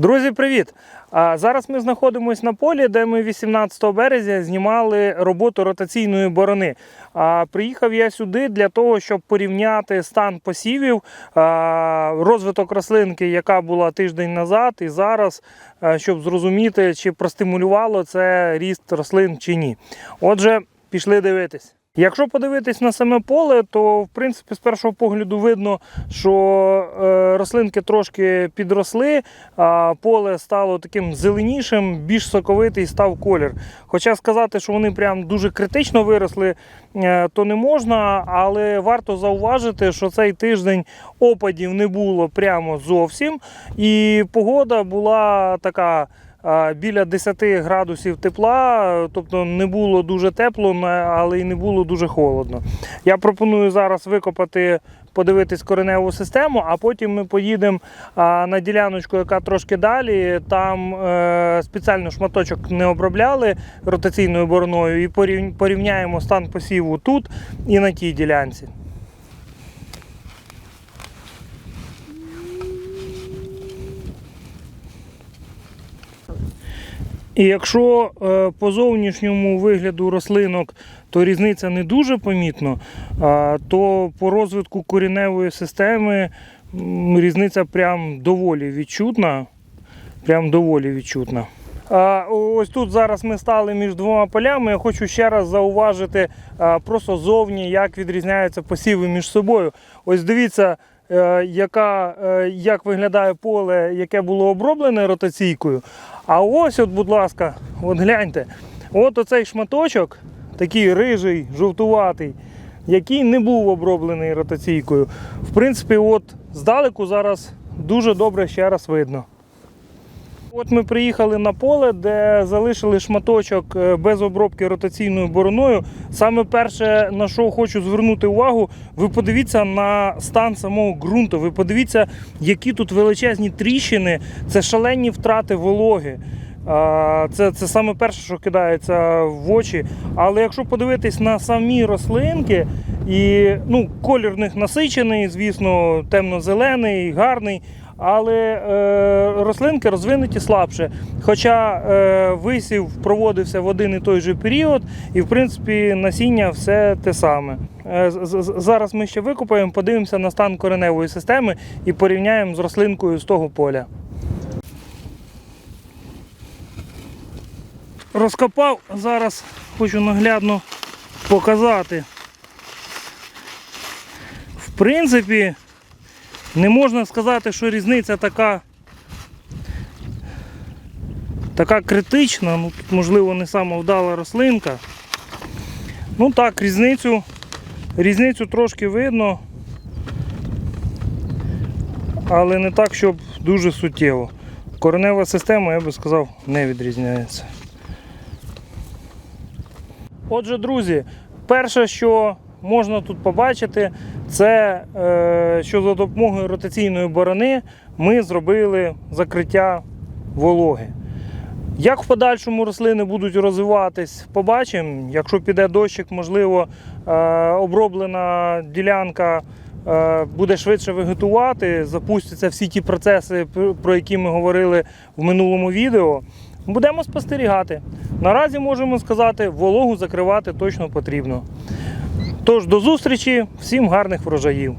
Друзі, привіт! Зараз ми знаходимося на полі, де ми 18 березня знімали роботу ротаційної борони. Приїхав я сюди для того, щоб порівняти стан посівів, розвиток рослинки, яка була тиждень назад, і зараз, щоб зрозуміти, чи простимулювало це ріст рослин чи ні. Отже, пішли дивитись. Якщо подивитись на саме поле, то в принципі з першого погляду видно, що е, рослинки трошки підросли, а поле стало таким зеленішим, більш соковитий став колір. Хоча сказати, що вони прям дуже критично виросли, е, то не можна, але варто зауважити, що цей тиждень опадів не було прямо зовсім, і погода була така біля 10 градусів тепла, тобто не було дуже тепло, але й не було дуже холодно. Я пропоную зараз викопати, подивитись кореневу систему, а потім ми поїдемо на діляночку, яка трошки далі. Там е, спеціально шматочок не обробляли ротаційною бороною, і порівняємо стан посіву тут і на тій ділянці. І якщо е, по зовнішньому вигляду рослинок то різниця не дуже помітна, то по розвитку коріневої системи різниця прям доволі відчутна. Прям доволі відчутна. Ось тут зараз ми стали між двома полями. Я хочу ще раз зауважити просто зовні, як відрізняються посіви між собою. Ось дивіться, яка, е, як виглядає поле, яке було оброблене ротаційкою. А ось, от, будь ласка, от гляньте, от оцей шматочок, такий рижий, жовтуватий, який не був оброблений ротаційкою. В принципі, от здалеку зараз дуже добре ще раз видно. От ми приїхали на поле, де залишили шматочок е, без обробки ротаційною бороною. Саме перше, на що хочу звернути увагу, ви подивіться на стан самого ґрунту. Ви подивіться, які тут величезні тріщини, це шалені втрати вологи. Це, це саме перше, що кидається в очі. Але якщо подивитись на самі рослинки, і ну, колір в них насичений, звісно, темно-зелений, гарний. Але е, рослинки розвинуті слабше. Хоча е, висів проводився в один і той же період, і в принципі насіння все те саме. Е, зараз ми ще викопаємо, подивимося на стан кореневої системи і порівняємо з рослинкою з того поля. Розкопав, зараз хочу наглядно показати. В принципі, не можна сказати, що різниця така, така критична, ну тут, можливо, не сама вдала рослинка. Ну так, різницю, різницю трошки видно, але не так, щоб дуже суттєво. Коренева система, я би сказав, не відрізняється. Отже, друзі, перше, що можна тут побачити, це е, що за допомогою ротаційної борони ми зробили закриття вологи. Як в подальшому рослини будуть розвиватись, побачимо. Якщо піде дощик, можливо, е, оброблена ділянка е, буде швидше вегетувати, запустяться всі ті процеси, про які ми говорили в минулому відео. Будемо спостерігати. Наразі можемо сказати, вологу закривати точно потрібно. Тож до зустрічі, всім гарних врожаїв!